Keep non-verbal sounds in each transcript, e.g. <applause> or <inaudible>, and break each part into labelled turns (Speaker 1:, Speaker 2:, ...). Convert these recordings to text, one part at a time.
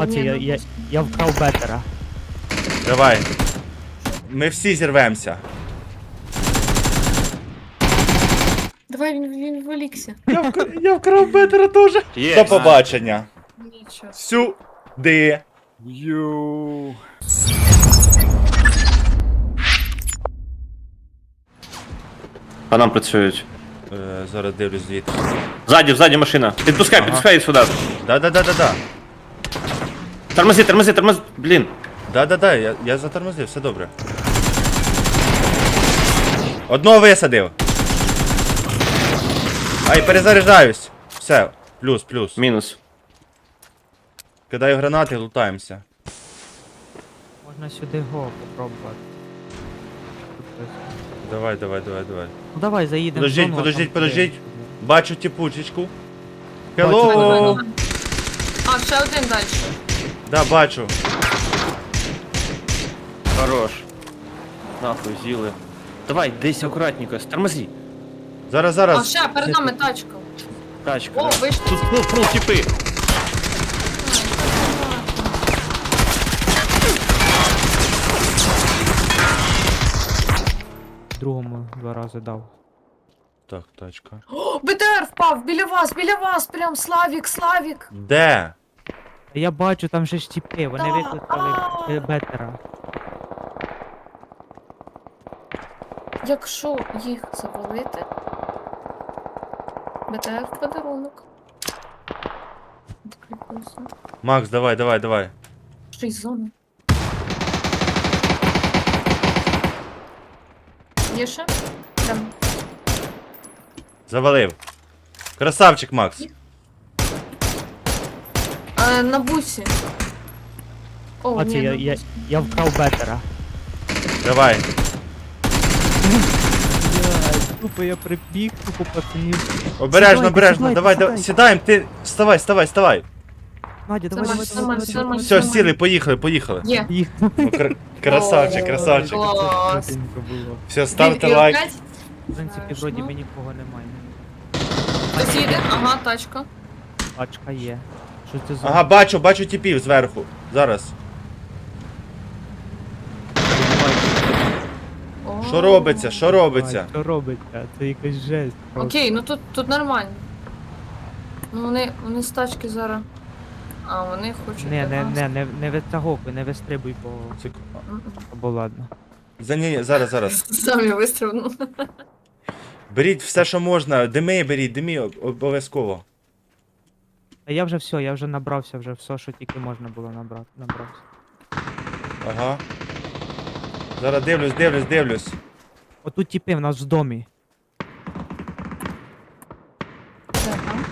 Speaker 1: Оце я, я, я вкрав бетера.
Speaker 2: Давай. Ми всі зірвемося.
Speaker 3: Давай він, він вилікся.
Speaker 2: Я, вк- я вкрав бетера теж.
Speaker 4: Є.
Speaker 2: До побачення.
Speaker 3: Нічого.
Speaker 2: Сюди.
Speaker 4: Ю. По нам працюють.
Speaker 2: Е, зараз дивлюсь звідти.
Speaker 4: Ззаді, ззаді машина. Підпускай,
Speaker 2: Ага.
Speaker 4: підпускай сюди.
Speaker 2: Да-да-да-да-да.
Speaker 4: Тормози, тормози, тормози. Блін.
Speaker 2: Да-да-да, я, я затормозив, все добре. Одного висадив. Ай, перезаряджаюсь. Все, плюс, плюс.
Speaker 4: Мінус.
Speaker 2: Кидаю гранати, лутаємося.
Speaker 1: Можна сюди го попробувати.
Speaker 2: Давай, давай, давай, давай.
Speaker 1: Ну давай заїдемо.
Speaker 2: Подождіть,
Speaker 1: в зону, а
Speaker 2: подождіть,
Speaker 1: там
Speaker 2: подождіть. Бачу тіпучечку.
Speaker 1: Бачу,
Speaker 2: Hello!
Speaker 3: А, ще один далі.
Speaker 2: Да, бачу.
Speaker 4: Хорош. Нахуй з'їли. Давай, десь акуратненько, тормози.
Speaker 2: Зараз,
Speaker 3: А
Speaker 2: зараз.
Speaker 3: ще перед нами тачка.
Speaker 4: Тачка.
Speaker 3: О,
Speaker 4: да.
Speaker 3: вийшли.
Speaker 4: Тут, ну, ну, типи.
Speaker 1: Другому два рази дав.
Speaker 2: Так, тачка.
Speaker 3: О, БТР впав біля вас, біля вас, прям Славік, Славік.
Speaker 2: Де?
Speaker 1: Я бачу, там же ж тіпи, вони викликали бе- бетера.
Speaker 3: Якщо їх завалити. БТР в подарунок. Відкликнувся.
Speaker 2: Макс, давай, давай, давай.
Speaker 3: Шість зон. Є ще? Там.
Speaker 2: Завалив. Красавчик, Макс.
Speaker 3: А, на бусі. О,
Speaker 1: Оце
Speaker 3: ні,
Speaker 1: я,
Speaker 3: на
Speaker 1: я,
Speaker 3: бусі.
Speaker 1: я вкрав бетера.
Speaker 2: Давай.
Speaker 1: Тупо я прибіг, тупо пацанів.
Speaker 2: Обережно,
Speaker 1: Сідайте,
Speaker 2: обережно.
Speaker 1: сідайте,
Speaker 2: Давай, давай.
Speaker 1: сідайте.
Speaker 2: Сідаємо, ти. Вставай, вставай, вставай.
Speaker 1: Надя, давай,
Speaker 3: Нормально,
Speaker 1: давай,
Speaker 3: нормально,
Speaker 1: давай, давай,
Speaker 3: нормально.
Speaker 2: Все, сіли, поїхали, поїхали.
Speaker 3: Є.
Speaker 1: Їх.
Speaker 2: Ну, кра- Красавчик, красавчик.
Speaker 3: Клас.
Speaker 1: Красивенько було.
Speaker 2: Все, ставте лайк.
Speaker 1: В принципі,
Speaker 3: Знаєш,
Speaker 1: вроді
Speaker 3: ну.
Speaker 1: би нікого немає.
Speaker 3: Хтось їде? Ага, тачка.
Speaker 1: Пачка є. Що це за...
Speaker 2: Ага, бачу, бачу тіпів зверху. Зараз.
Speaker 3: О.
Speaker 2: Що робиться? Що робиться?
Speaker 1: Що робиться? Це якась жесть. просто.
Speaker 3: Окей, ну тут, тут нормально. Ну вони, вони з тачки зараз. А, вони хочуть.
Speaker 1: Не,
Speaker 3: до
Speaker 1: не,
Speaker 3: нас.
Speaker 1: не, не, не витягуй, не вистрибуй, бо...
Speaker 2: Сек-
Speaker 3: М-м.
Speaker 1: Або ладно.
Speaker 2: За ні, зараз, зараз. <laughs>
Speaker 3: Самі вистрибнули.
Speaker 2: Беріть все, що можна. Дими беріть, дими об- обов'язково.
Speaker 1: А я вже все, я вже набрався, вже все, що тільки можна було набрати. Набрався.
Speaker 2: Ага. Зараз дивлюсь, дивлюсь, дивлюсь.
Speaker 1: Отут тіпи в нас в домі.
Speaker 3: Там.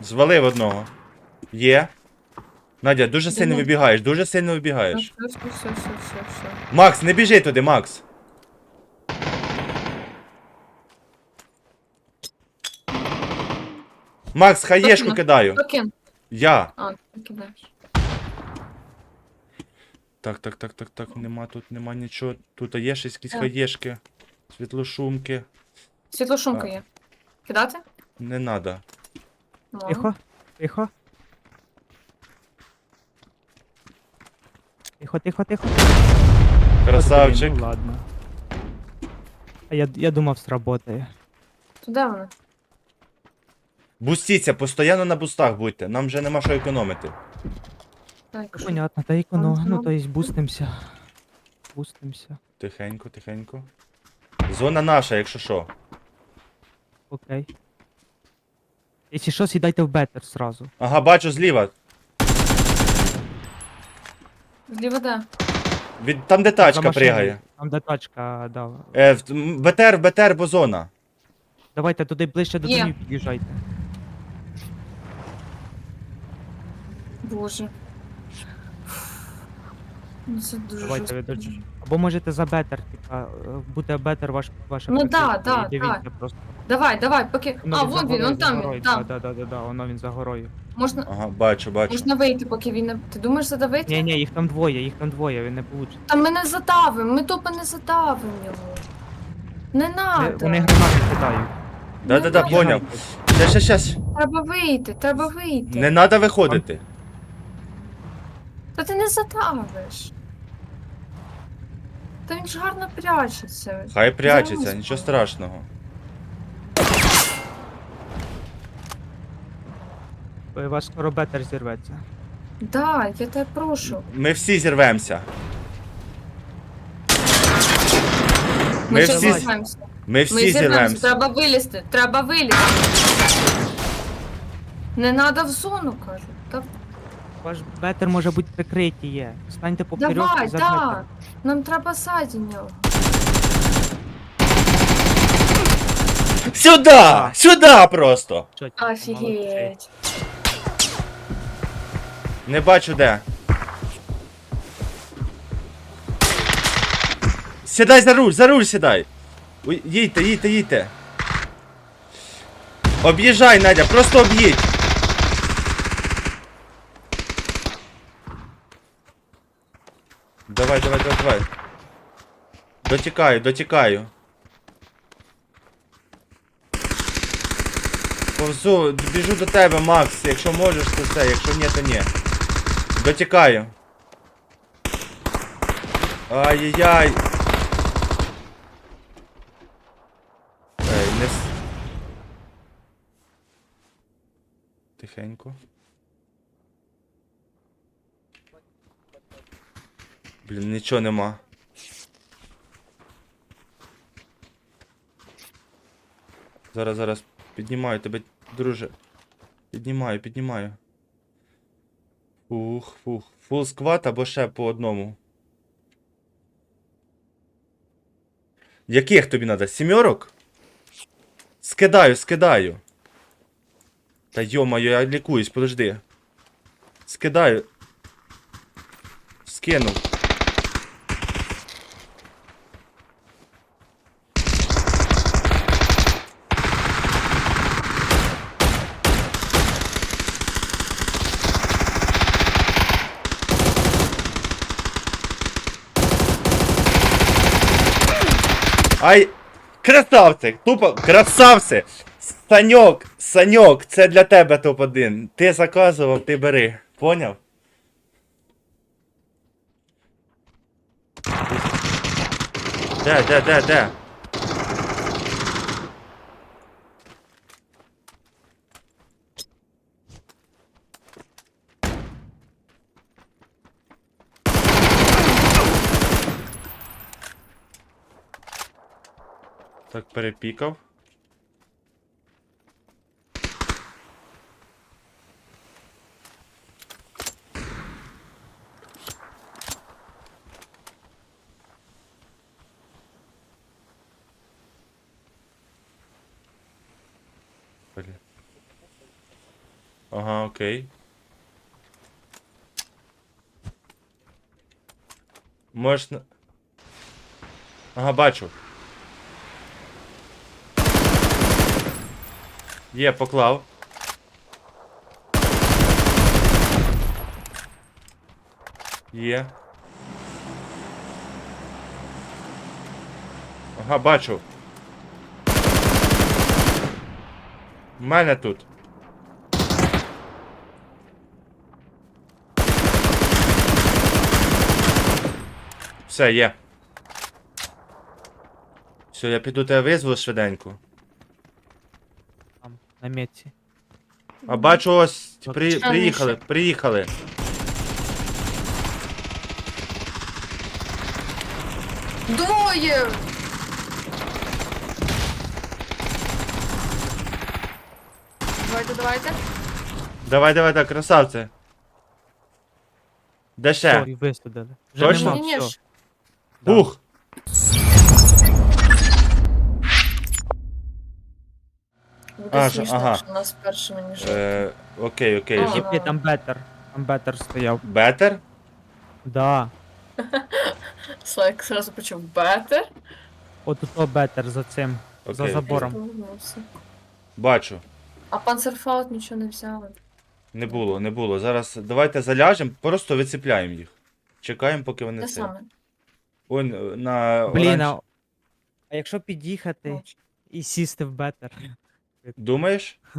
Speaker 2: Звалив одного. Є. Надя, дуже сильно вибігаєш, дуже сильно вибігаєш.
Speaker 3: все, все, все, все, все.
Speaker 2: Макс, не біжи туди, Макс. Макс, хаєшку кидаю. Я.
Speaker 3: А, ти кидаєш.
Speaker 2: Так, так, так, так, так, нема тут, нема нічого. Тут є ще якісь
Speaker 3: Так.
Speaker 2: хаєшки, світлошумки.
Speaker 3: Світлошумка є. Кидати?
Speaker 2: Не надо.
Speaker 3: Ну,
Speaker 1: Тихо, тихо. Тихо, тихо, тихо.
Speaker 2: Красавчик.
Speaker 1: От, блін, Ну ладно. А я, я думав, сработає.
Speaker 3: То де вони?
Speaker 2: Бустіться, постійно на бустах будьте. Нам вже нема що економити.
Speaker 3: Так?
Speaker 1: Понятно, та іконо, ну то есть бустимся. Бустимся.
Speaker 2: Тихенько, тихенько. Зона наша, якщо що.
Speaker 1: Окей. Якщо що, сідайте в бетер сразу.
Speaker 2: Ага, бачу зліва.
Speaker 3: Зліва де?
Speaker 2: Від... Там, де
Speaker 1: За
Speaker 2: тачка
Speaker 1: машиною.
Speaker 2: пригає.
Speaker 1: Там де тачка, да.
Speaker 2: Е, в... м, БТР, БТР, бо зона.
Speaker 1: Давайте туди ближче до
Speaker 3: Є.
Speaker 1: домів під'їжджайте.
Speaker 3: Боже. Ну це дуже
Speaker 1: Давайте
Speaker 3: жорстко.
Speaker 1: Або можете за бетер, типа, е, буде бетер ваш ваша
Speaker 3: Ну да,
Speaker 1: позиція,
Speaker 3: да,
Speaker 1: просто.
Speaker 3: Давай, давай, поки.
Speaker 1: Воно
Speaker 3: А, вон він, он
Speaker 1: за
Speaker 3: там
Speaker 1: горою,
Speaker 3: він, там.
Speaker 1: Да, да, да, да, воно він за горою.
Speaker 3: Можна,
Speaker 2: Ага, бачу, бачу.
Speaker 3: можна вийти, поки він не. Ти думаєш задавити?
Speaker 1: Ні, ні, їх там двоє, їх там двоє, він не получить.
Speaker 3: Та ми не задавимо, ми тупо не задавимо його. Не
Speaker 1: Вони,
Speaker 3: надо.
Speaker 1: вони гранати кидають.
Speaker 2: Да-да-да, поняв. Щас, щас, щас.
Speaker 3: Треба вийти, треба вийти.
Speaker 2: Не треба виходити.
Speaker 3: Та ти не задавиш. Та він ж гарно прячеться.
Speaker 2: Хай прячеться,
Speaker 3: Зараз.
Speaker 2: нічого страшного.
Speaker 1: Ой, У вас скоро бетер зірветься.
Speaker 3: Да, я тебе прошу.
Speaker 2: Ми всі зірвемося. Ми
Speaker 3: щас
Speaker 2: всі,
Speaker 3: зірвемося.
Speaker 2: ми
Speaker 3: Ми
Speaker 2: всі
Speaker 3: зірвемося,
Speaker 2: зірвемося.
Speaker 3: треба вилізти, треба вилізти. Не треба в зону, кажу. Та
Speaker 1: Ваш бетер може бути прикриті є. Станьте поперек
Speaker 3: давай,
Speaker 1: за
Speaker 3: да.
Speaker 1: бетер.
Speaker 3: Нам треба нього.
Speaker 2: Сюда! Сюда просто!
Speaker 1: Молодці.
Speaker 3: Офігеть.
Speaker 2: Не бачу де. Сідай за руль, за руль сідай. Ой, Їдьте, їдьте, їдьте. Об'їжджай, Надя, просто об'їдь. Давай, давай, давай, давай. Дотікаю, дотікаю. Повзу, біжу до тебе, Макс. Якщо можеш, то все, якщо ні, то ні. Дотікаю. Ай-яй-яй. Ей, не. Тихенько. Блін, нічого нема. Зараз, зараз піднімаю тебе, друже. Піднімаю, піднімаю. Фух, фух. Фул скват або ще по одному. Яких тобі надо? Сімерок? Скидаю, скидаю. Та йо-моє, я лікуюсь, подожди. Скидаю. Скинув. Ай! Красавці! Тупо красавці! Саньок! Саньок! Це для тебе топ-1. Ти заказував, ти бери. Поняв? Де, де, де, де? Так, перепікав. Ага, окей. Можеш на... Ага, бачу. Є, поклав. Є. Ага, бачу. Мене тут. Все, є. Все, я піду тебе визву швиденько.
Speaker 1: Там, на метці.
Speaker 2: А бачу ось,
Speaker 1: От
Speaker 2: при,
Speaker 3: що
Speaker 2: приїхали,
Speaker 3: лише?
Speaker 2: приїхали.
Speaker 3: Двоє! Давайте, давайте.
Speaker 2: Давай, давай, так, красавце. Де ще?
Speaker 1: Сорі, висадили. Вже
Speaker 2: Точно?
Speaker 1: нема,
Speaker 3: Ні-ні,
Speaker 1: все.
Speaker 3: ж.
Speaker 1: Да.
Speaker 2: Ух!
Speaker 3: Буде
Speaker 2: А, що-
Speaker 3: смішно,
Speaker 2: ага.
Speaker 3: що нас першими ніж.
Speaker 2: Е, окей, окей.
Speaker 3: Ага.
Speaker 1: Єпі, там бетер. Там бетер стояв.
Speaker 2: Бетер?
Speaker 1: Да. <laughs>
Speaker 3: Слайк сразу почув бетер.
Speaker 1: От ото бетер за цим. За
Speaker 2: Окей.
Speaker 1: забором.
Speaker 3: Повернувся.
Speaker 2: Бачу.
Speaker 3: А панцерфаут нічого не взяли.
Speaker 2: Не було, не було. Зараз давайте заляжемо, просто вицепляємо їх. Чекаємо, поки вони
Speaker 3: Те
Speaker 2: це.
Speaker 3: саме.
Speaker 2: Он на
Speaker 1: Блін,
Speaker 2: оранж-
Speaker 1: а... а якщо під'їхати і сісти в бетер?
Speaker 2: Думаєш? <laughs>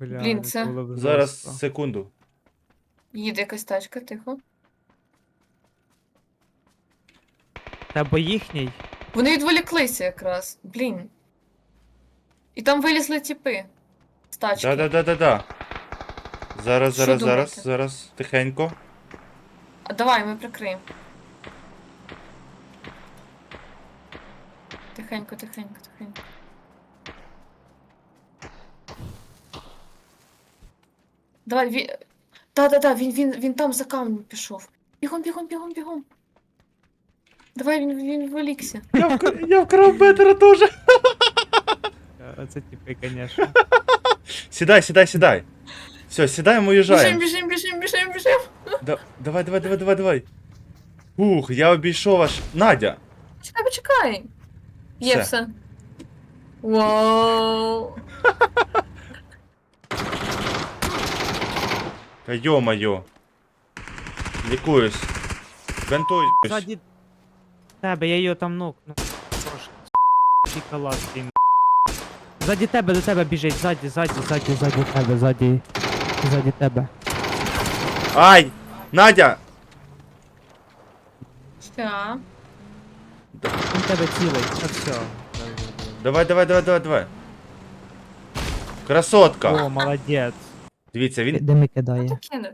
Speaker 1: Бля,
Speaker 3: Блін,
Speaker 1: ну
Speaker 3: це-
Speaker 1: було б
Speaker 2: Зараз секунду.
Speaker 3: Їде якась тачка, тихо.
Speaker 1: Та бо їхній.
Speaker 3: Вони відволіклися якраз. Блін. І там вилізли тіпи. З тачки.
Speaker 2: Да-да-да-да-да. Зараз,
Speaker 3: Що
Speaker 2: зараз,
Speaker 3: думаєте?
Speaker 2: зараз, зараз. Тихенько.
Speaker 3: А давай, ми прикриємо. Тихенько, тихенько, тихенько. Давай, він. Да-да-да, він, він, він там за камнем пішов. Бігом, бігом, бігом, бігом. Давай, він, він вилікся.
Speaker 2: Я, вк- я вкрав Бетера теж.
Speaker 1: Е, Це типи, конечно. <laughs>
Speaker 2: Сідай, сідай, сідай. Все, сідаємо,
Speaker 3: Біжим,
Speaker 2: уїжджаємо.
Speaker 3: біжим, біжим, біжим, біжим.
Speaker 2: Да, давай, давай, давай, давай, давай. Ух, я обійшов аж. Надя.
Speaker 3: Чекай, почекай. Є
Speaker 2: Все.
Speaker 3: все. Вау. <laughs>
Speaker 2: Та йо-моє. Лікуюсь. Бентуюсь.
Speaker 1: Ззаді тебе, я її там нокну. Трошки. Пікалат ти. м***. Ззаді тебе, до тебе біжить, ззаді, ззаді, ззаді, ззаді тебе, ззаді. Ззаді тебе.
Speaker 2: Ай! Надя!
Speaker 3: Ща.
Speaker 1: Він тебе цілий, та все.
Speaker 2: Давай, давай, давай, давай, давай. Красотка.
Speaker 1: О, молодець.
Speaker 2: Дивіться, він.
Speaker 1: Де ми кидає?
Speaker 3: Кинув.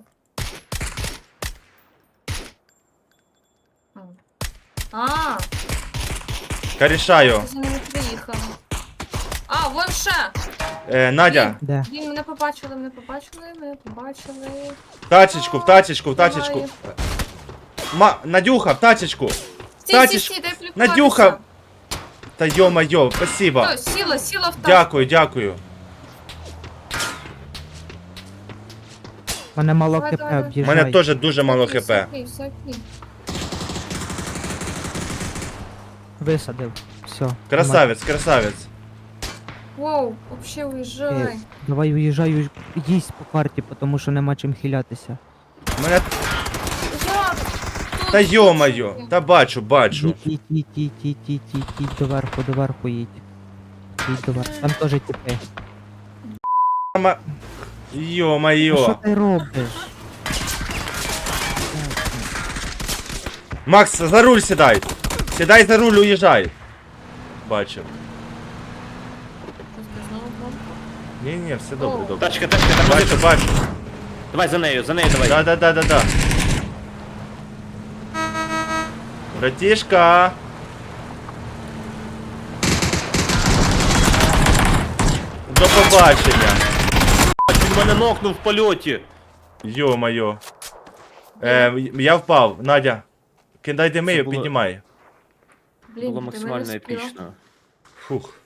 Speaker 3: М. А,
Speaker 2: Карішаю.
Speaker 3: ти за ними приїхав. А, вон ще!
Speaker 2: Е, Надя,
Speaker 1: Де?
Speaker 3: Блін, мене побачили, мене побачили, мене побачили.
Speaker 2: в тачечку, в тачечку, в тачечку. Ма, Надюха, в тачечку.
Speaker 3: Стій, стій,
Speaker 2: Тачечку.
Speaker 3: стій, дай плюкатися.
Speaker 2: Надюха! Та йо-моє, спасибо.
Speaker 3: О, сіла, сіла в тачку.
Speaker 2: Дякую, дякую.
Speaker 1: Мене мало
Speaker 3: Давай,
Speaker 1: хп
Speaker 3: давай.
Speaker 2: У
Speaker 1: об'їжджай.
Speaker 2: мене теж дуже мало хп.
Speaker 3: все окей, все окей.
Speaker 1: Висадив. Все.
Speaker 2: Красавець, красавець.
Speaker 3: Воу, вообще уїжджай.
Speaker 1: Е, Давай уїжджай, їсть по карті, тому що нема чим хилятися.
Speaker 2: У мене.
Speaker 3: Як?
Speaker 2: Та йо-моє. Та бачу, бачу.
Speaker 1: Їдь, їдь, їдь, їдь, їдь, їдь, їдь, їдь доверху, доверху їдь. Їдь доверху. Там теж тіпи. Ну, Що ти робиш?
Speaker 2: Макс, за руль сідай. Сідай за руль, уїжджай. Бачу.
Speaker 3: Щось знову було.
Speaker 2: Ні, ні, все добре,
Speaker 3: О.
Speaker 2: добре.
Speaker 4: Тачка, тачка, тормози.
Speaker 2: Бачу, бачу.
Speaker 4: Давай за нею, за нею давай.
Speaker 2: Да, да, да, да, да. Братішка. До побачення.
Speaker 4: Він мене нокнув в польоті.
Speaker 2: Йо-моє. Е, я впав, Надя. Кидай
Speaker 4: Це
Speaker 2: дими,
Speaker 4: було-
Speaker 2: піднімай.
Speaker 3: Блін,
Speaker 4: Було
Speaker 3: ти
Speaker 4: максимально
Speaker 3: мене
Speaker 4: епічно.
Speaker 2: Фух.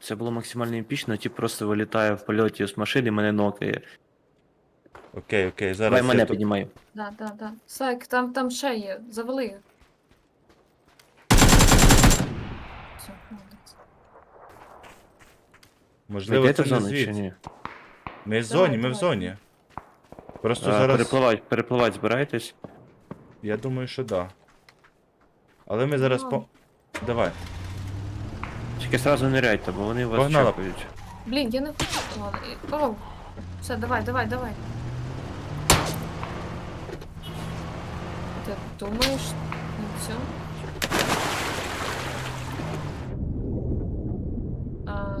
Speaker 4: Це було максимально епічно, ті просто вилітає в польоті з машини, мене нокає.
Speaker 2: Окей, окей, зараз.
Speaker 4: Давай
Speaker 2: я
Speaker 4: мене
Speaker 2: тут-
Speaker 4: піднімай.
Speaker 3: Да, да, да. Сайк, там, там ще є. Завали. Все, молодець.
Speaker 4: Ви
Speaker 2: Можливо,
Speaker 4: йдете
Speaker 2: це
Speaker 4: в
Speaker 2: не
Speaker 4: зону чи
Speaker 2: звідси.
Speaker 4: ні?
Speaker 2: Ми в зоні, ми в зоні. Просто
Speaker 4: А,
Speaker 2: зараз.
Speaker 4: Перепливать, перепливать збираєтесь?
Speaker 2: Я думаю, що да. Але ми зараз по. Давай.
Speaker 4: Тільки сразу ниряйте, бо вони вас
Speaker 2: Погнала.
Speaker 4: чекають.
Speaker 3: Блін, я не хочу. Ладно, і- Оу. Все, давай, давай, давай. Ти думаєш? Ну все. А,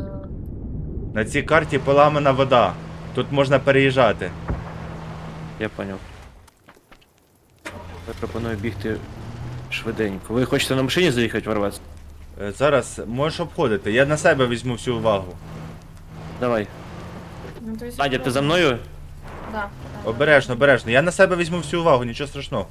Speaker 2: На цій карті поламана вода. Тут можна переїжджати.
Speaker 4: Я поняв. Я пропоную бігти швиденько. Ви хочете на машині заїхати ворватися?
Speaker 2: Е, Зараз можеш обходити. Я на себе візьму всю увагу.
Speaker 4: Давай.
Speaker 3: ну, то есть
Speaker 4: Надя, ти за мною?
Speaker 3: Да, да.
Speaker 2: Обережно, обережно. Я на себе візьму всю увагу, нічого страшного.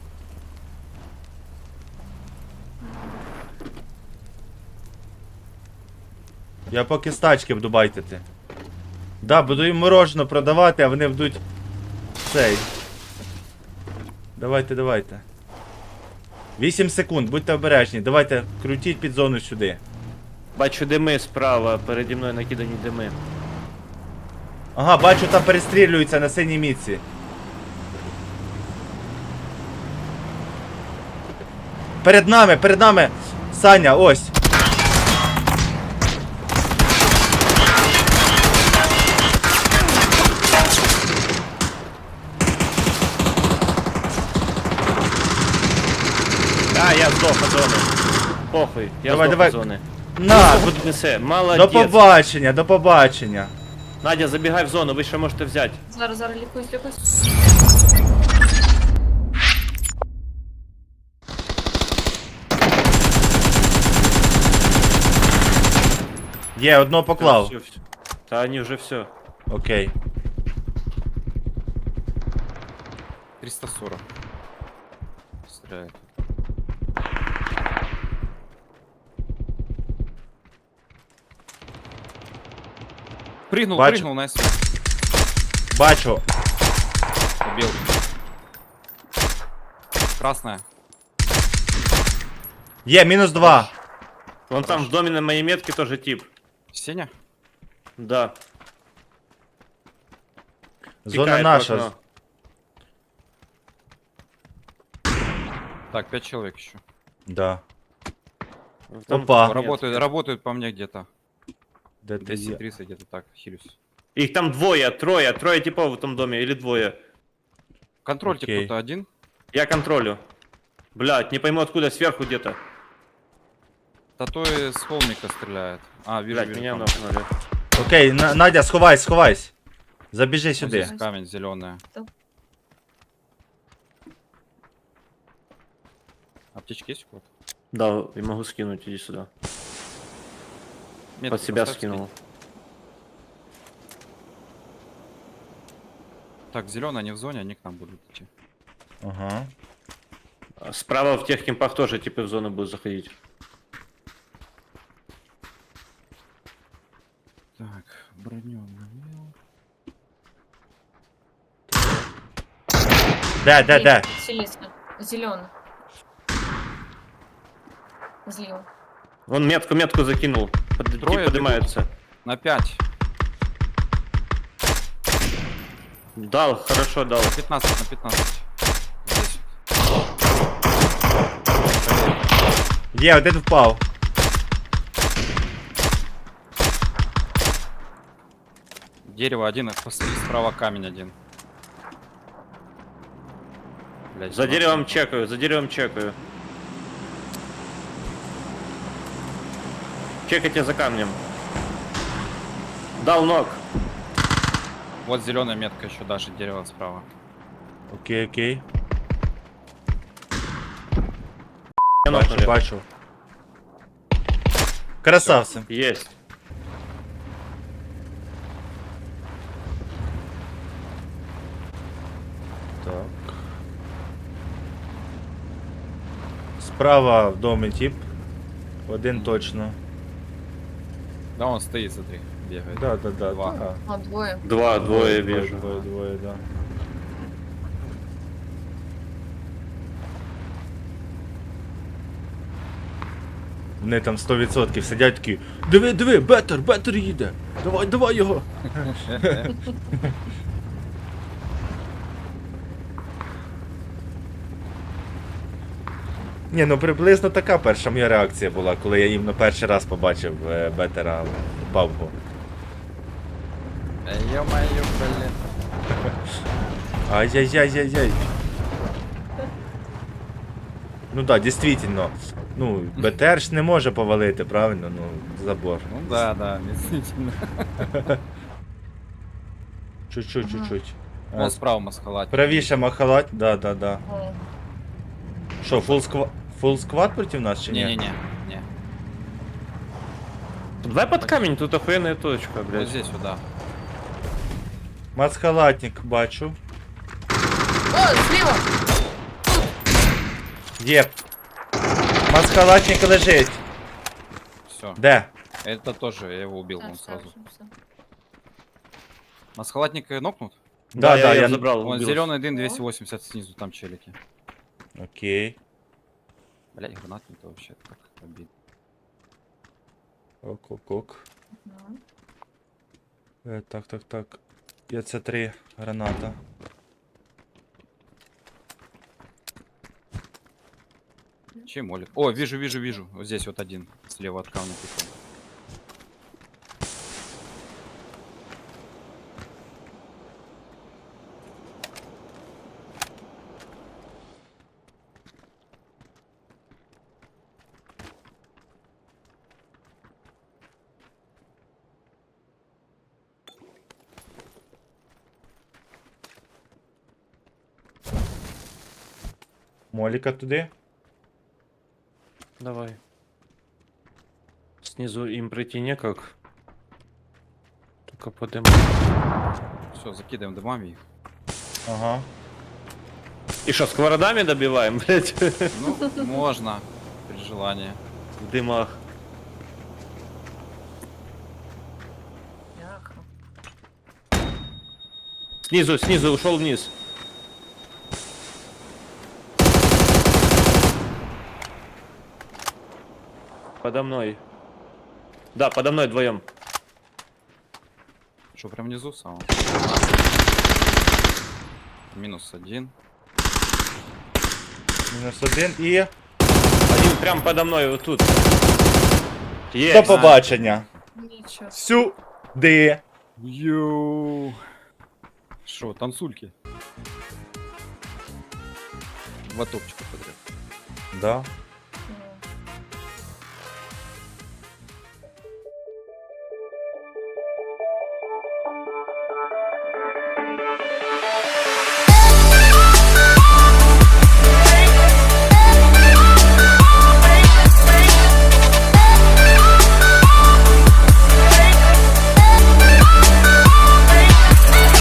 Speaker 2: Я поки з тачки буду байтити. Да, буду їм морожено продавати, а вони будуть. Цей. Давайте, давайте. 8 секунд, будьте обережні. Давайте крутіть під зону сюди.
Speaker 4: Бачу дими справа, переді мною накидані дими.
Speaker 2: Ага, бачу, там перестрілюються на синій міці. Перед нами, перед нами. Саня, ось.
Speaker 4: здох от зони. Похуй, я
Speaker 2: Давай,
Speaker 4: здох
Speaker 2: давай.
Speaker 4: от зони.
Speaker 2: На!
Speaker 4: Куди несе?
Speaker 2: До
Speaker 4: Молодець.
Speaker 2: побачення, до побачення.
Speaker 4: Надя, забігай в зону, ви ще можете взяти.
Speaker 3: Зараз, зараз лікуюсь, лікуюсь.
Speaker 2: Є, одного поклав.
Speaker 4: Всё, всё. Та вони вже все.
Speaker 2: Окей.
Speaker 5: 340. Стреляет. Прыгнул,
Speaker 2: Бачу.
Speaker 5: прыгнул, найс.
Speaker 2: Бачу.
Speaker 5: Убил. Красная.
Speaker 2: Є, мінус два.
Speaker 4: Вон там в домі на моїй метці теж тип.
Speaker 5: Сеня?
Speaker 4: Да.
Speaker 2: Зона
Speaker 4: Пікає
Speaker 2: наша.
Speaker 4: в окно.
Speaker 5: Так, 5 человек еще.
Speaker 2: Да.
Speaker 4: Там
Speaker 2: Опа.
Speaker 4: нет.
Speaker 5: Работают, работают по мне где-то.
Speaker 2: Де ти є?
Speaker 5: 230 где-то так, хилюсь.
Speaker 4: Їх там двоє, троє, троє типов в тому домі, или двоє.
Speaker 5: Контрольте
Speaker 2: Окей.
Speaker 5: кто-то один.
Speaker 4: Я контролю. Блядь, не пойму откуда, сверху где-то.
Speaker 5: Да то и с холмика стреляет. А, вижу,
Speaker 4: Блядь,
Speaker 5: вижу.
Speaker 4: меня
Speaker 5: там.
Speaker 4: нокнули.
Speaker 2: Окей, На- Надя, сховайся, сховайся. Забіжи
Speaker 5: Вот
Speaker 2: сюди.
Speaker 5: здесь камень зеленый.
Speaker 3: Да.
Speaker 5: Аптечки есть у кого-то?
Speaker 4: Да, я могу скинуть, иди сюда.
Speaker 5: Метку
Speaker 4: Под себя
Speaker 5: поставь,
Speaker 4: скинул.
Speaker 5: Так, зеленые они в зоне, они к нам будут идти.
Speaker 2: Ага.
Speaker 4: А Справа в тех кемпах тоже типы в зону будут заходить.
Speaker 5: Так, броню обновил.
Speaker 2: Де, де?
Speaker 3: Селісно. Зелений. Зліва.
Speaker 4: Он метку, метку закинул. Под,
Speaker 5: Трое
Speaker 4: поднимаются.
Speaker 5: На 5.
Speaker 4: Дал, хорошо дал.
Speaker 5: 15 на 15. Здесь.
Speaker 2: Є, один впав.
Speaker 5: Дерево один, и справа камень один. Блядь,
Speaker 4: За деревом чекаю, за деревом чекаю. Чекайте за камнем. Дал ног.
Speaker 5: Вот зеленая метка еще даже дерево справа.
Speaker 2: Окей, окей.
Speaker 4: Я
Speaker 2: Бачу,
Speaker 4: нокнули.
Speaker 2: бачу. Красавці.
Speaker 4: Есть.
Speaker 2: Так. Справа в домі тип. Один точно.
Speaker 5: Да, он стоит, смотри, бегает.
Speaker 2: Да, да, да.
Speaker 5: Два.
Speaker 2: да.
Speaker 3: А, двоє.
Speaker 4: Два, двое вижу.
Speaker 2: Двое, двое, да. Вони там 100% сидять такі. Диви, диви, бетер, бетер їде. Давай, давай його. <laughs> Ні, ну приблизно така перша моя реакція була, коли я іменно перший раз побачив е, бетера в пабгу.
Speaker 5: Ё-моё, блин.
Speaker 2: Ай-яй-яй-яй-яй. Ну да, действительно. Ну, БТР ж не може повалити, правильно? Ну, забор.
Speaker 5: Ну да, да, действительно.
Speaker 2: Чуть-чуть, чуть-чуть.
Speaker 5: Вон справа маскалат.
Speaker 2: Правіше махалать, да, да, да. Що, фул сквад, фул сквад проти нас чи ні?
Speaker 5: Не-не-не, не.
Speaker 4: Давай под камень, тут охуенная точка,
Speaker 5: Вот
Speaker 4: блядь.
Speaker 5: здесь сюда.
Speaker 2: Масхалатник бачу.
Speaker 3: О, зліва!
Speaker 2: Є. Масхалатник лежить.
Speaker 5: Все.
Speaker 2: Де?
Speaker 5: Это тоже, я его убил
Speaker 3: Так,
Speaker 5: он
Speaker 3: все,
Speaker 5: сразу.
Speaker 3: все, все.
Speaker 5: Масхалатник э, нокнут?
Speaker 2: Да, да,
Speaker 4: я,
Speaker 2: я-
Speaker 4: забрал.
Speaker 5: Вон
Speaker 4: убил.
Speaker 5: зеленый дым 280 снизу, там челики.
Speaker 2: Окей.
Speaker 5: Блять, гранат не то вообще, как обидно.
Speaker 2: Ок, ок, ок.
Speaker 3: Мгм.
Speaker 2: Е, так, так, так. Є це три граната.
Speaker 5: Чем молик? О, вижу, вижу, вижу. Вот здесь вот один, слева от камня пиком.
Speaker 2: Моліка туди.
Speaker 4: Давай. Снизу им прийти некак. Только подым.
Speaker 5: Все, закидаем дымами их.
Speaker 2: Ага.
Speaker 4: И что, сковородами добиваем, <laughs> блядь?
Speaker 5: Ну, можно, при желании.
Speaker 4: В дымах. Снизу, снизу, ушел вниз. Подо мной. Да, подо мной вдвоем.
Speaker 5: Что, прям внизу самого? Минус один.
Speaker 2: Мінус один і.
Speaker 4: Один прям подо мной, вот тут.
Speaker 2: До
Speaker 4: Есть.
Speaker 2: побачення.
Speaker 3: Нічого.
Speaker 2: Сюди.
Speaker 5: Йоу. Что, танцульки? Два топчика подряд.
Speaker 2: Да.